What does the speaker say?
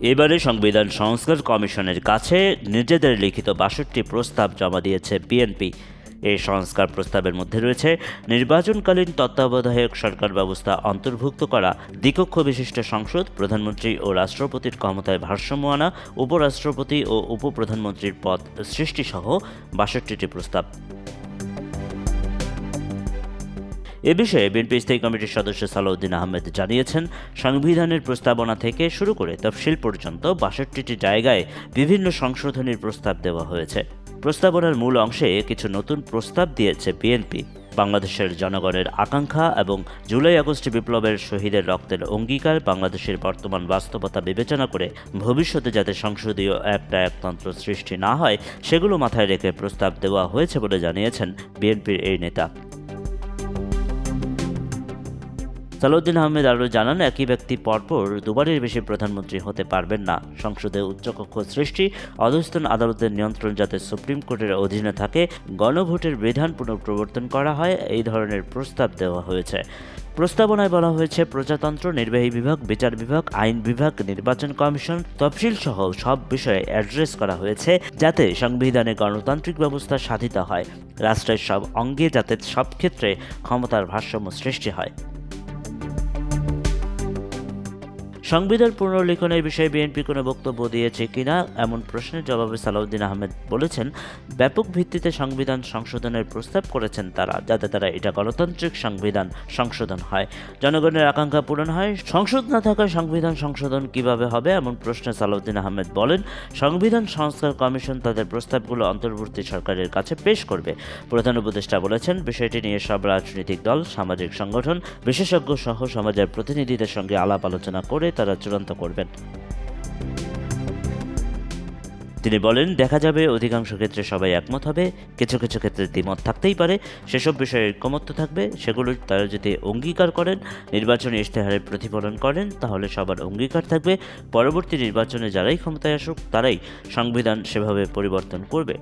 এবারে সংবিধান সংস্কার কমিশনের কাছে নিজেদের লিখিত বাষট্টি প্রস্তাব জমা দিয়েছে বিএনপি। এই সংস্কার প্রস্তাবের মধ্যে রয়েছে নির্বাচনকালীন তত্ত্বাবধায়ক সরকার ব্যবস্থা অন্তর্ভুক্ত করা, দ্বিকক্ষ বিশিষ্ট সংসদ, প্রধানমন্ত্রী ও রাষ্ট্রপতির ক্ষমতায় ভারসাম্য আনা, উপরাষ্ট্রপতি ও উপপ্রধানমন্ত্রীর পদ সৃষ্টিসহ বাষট্টিটি প্রস্তাব। এ বিষয়ে বিএনপি স্থায়ী কমিটির সদস্য সালাউদ্দিন আহমেদ জানিয়েছেন, সংবিধানের প্রস্তাবনা থেকে শুরু করে তফসিল পর্যন্ত বাষট্টিটি জায়গায় বিভিন্ন সংশোধনীর প্রস্তাব দেওয়া হয়েছে। প্রস্তাবনার মূল অংশে কিছু নতুন প্রস্তাব দিয়েছে বিএনপি। বাংলাদেশের জনগণের আকাঙ্ক্ষা এবং জুলাই আগস্ট বিপ্লবের শহীদের রক্তের অঙ্গীকার বাংলাদেশের বর্তমান বাস্তবতা বিবেচনা করে ভবিষ্যতে যাতে সংসদীয় একটা একতন্ত্র সৃষ্টি না হয়, সেগুলো মাথায় রেখে প্রস্তাব দেওয়া হয়েছে বলে জানিয়েছেন বিএনপির এই নেতা। সালাউদ্দিন আহমেদ আরও জানান, একই ব্যক্তি পরপর দুবারের বেশি প্রধানমন্ত্রী হতে পারবেন না। সংসদে উচ্চকক্ষ সৃষ্টি, অধস্তন আদালতের নিয়ন্ত্রণ যাতে সুপ্রিম কোর্টের অধীনে থাকে, গণভোটের বিধান পুনঃপ্রবর্তন করা হয়, এই ধরনের প্রস্তাব দেওয়া হয়েছে। প্রস্তাবনায় বলা হয়েছে, প্রজাতন্ত্র, নির্বাহী বিভাগ, বিচার বিভাগ, আইন বিভাগ, নির্বাচন কমিশন, তফসিল সহ সব বিষয়ে অ্যাড্রেস করা হয়েছে, যাতে সংবিধানে গণতান্ত্রিক ব্যবস্থা সাধিত হয়। রাষ্ট্রের সব অঙ্গে যাতে সব ক্ষেত্রে ক্ষমতার ভারসাম্য সৃষ্টি হয়। সংবিধান পুনর্লিখনের বিষয়ে বিএনপি কোনো বক্তব্য দিয়েছে কিনা এমন প্রশ্নের জবাবে সালাউদ্দিন আহমেদ বলেছেন, ব্যাপক ভিত্তিতে সংবিধান সংশোধনের প্রস্তাব করেছেন তারা, যাতে তারা এটা গণতান্ত্রিক সংবিধান সংশোধন হয়। জনগণের আকাঙ্ক্ষা পূরণ হয়, সংসদ না থাকায় সংবিধান সংশোধন কীভাবে হবে এমন প্রশ্নে সালাউদ্দিন আহমেদ বলেন, সংবিধান সংস্কার কমিশন তাদের প্রস্তাবগুলো অন্তর্বর্তী সরকারের কাছে পেশ করবে। প্রধান উপদেষ্টা বলেছেন, বিষয়টি নিয়ে সব রাজনৈতিক দল, সামাজিক সংগঠন, বিশেষজ্ঞ সহ সমাজের প্রতিনিধিদের সঙ্গে আলাপ আলোচনা করে তারা চূড়ান্ত করবেন। তিনি বলেন, দেখা যাবে অধিকাংশ ক্ষেত্রে সবাই একমত হবে। কিছু কিছু ক্ষেত্রে দ্বিমত থাকতেই পারে। সেসব বিষয়ে ঐক্যমত্য থাকবে। সেগুলো তারা যদি অঙ্গীকার করেন, নির্বাচনী ইশতেহারে প্রতিফলন করেন, তাহলে সবার অঙ্গীকার থাকবে। পরবর্তী নির্বাচনে যারাই ক্ষমতায় আসুক, তারাই সংবিধান সেভাবে পরিবর্তন করবে।